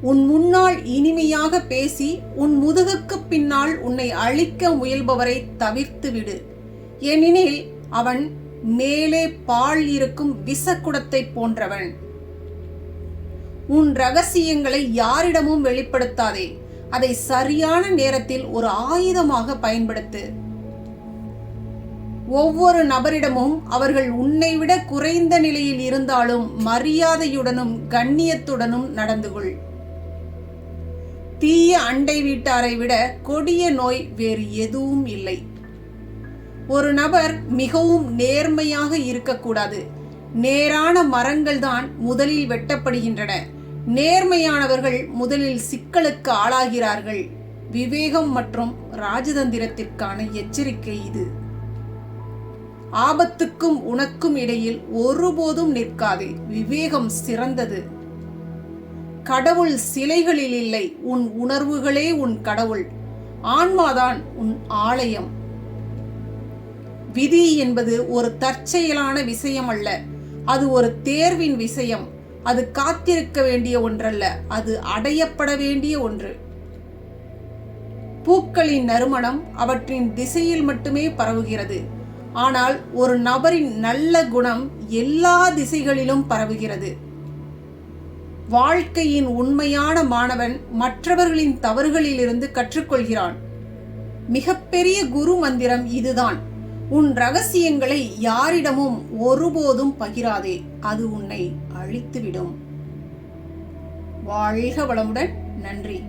உன் முன்னால் இனிமையாக பேசி உன் முதுகுக்கு பின்னால் உன்னை அழிக்க முயல்பவரை தவிர்த்து விடு. ஏனெனில் அவன் மேலே பால் இருக்கும் விசக்குடத்தை போன்றவன். உன் ரகசியங்களை யாரிடமும் வெளிப்படுத்தாதே. அதை சரியான நேரத்தில் ஒரு ஆயுதமாக பயன்படுத்து. ஒவ்வொரு நபரிடமும் அவர்கள் உன்னை விட குறைந்த நிலையில் இருந்தாலும் மரியாதையுடனும் கண்ணியத்துடனும் நடந்து கொள். தீய அண்டை வீட்டாரை விட கொடிய நோய் வேறு எதுவும் இல்லை. ஒரு நபர் மிகவும் நேர்மையாக இருக்கக்கூடாது. நேரான மரங்கள் தான் முதலில் வெட்டப்படுகின்றன. நேர்மையானவர்கள் முதலில் சிக்கலுக்கு ஆளாகிறார்கள். விவேகம் மற்றும் ராஜதந்திரத்திற்கான எச்சரிக்கை இது. ஆபத்துக்கும் உனக்கும் இடையில் ஒருபோதும் நிற்காதே. விவேகம் சிறந்தது. கடவுள் சிலைகளில் இல்லை உன் உணர்வுகளே உன் கடவுள். ஆன்மாதான் உன் ஆலயம். விதி என்பது ஒரு தற்செயலான விஷயம் அல்ல அது ஒரு தேர்வின் விஷயம். அது காத்திருக்க வேண்டிய ஒன்றல்ல அது அடையப்பட வேண்டிய ஒன்று. பூக்களின் நறுமணம் அவற்றின் திசையில் மட்டுமே பரவுகிறது. ஆனால் ஒரு நபரின் நல்ல குணம் எல்லா திசைகளிலும் பரவுகிறது. வாழ்க்கையின் உண்மையான மாணவன் மற்றவர்களின் தவறுகளிலிருந்து கற்றுக்கொள்கிறான். மிகப்பெரிய குரு மந்திரம் இதுதான். உன் ரகசியங்களை யாரிடமும் ஒருபோதும் பகிராதே அது உன்னை அழித்துவிடும். வாழ்க வளமுடன் நன்றி.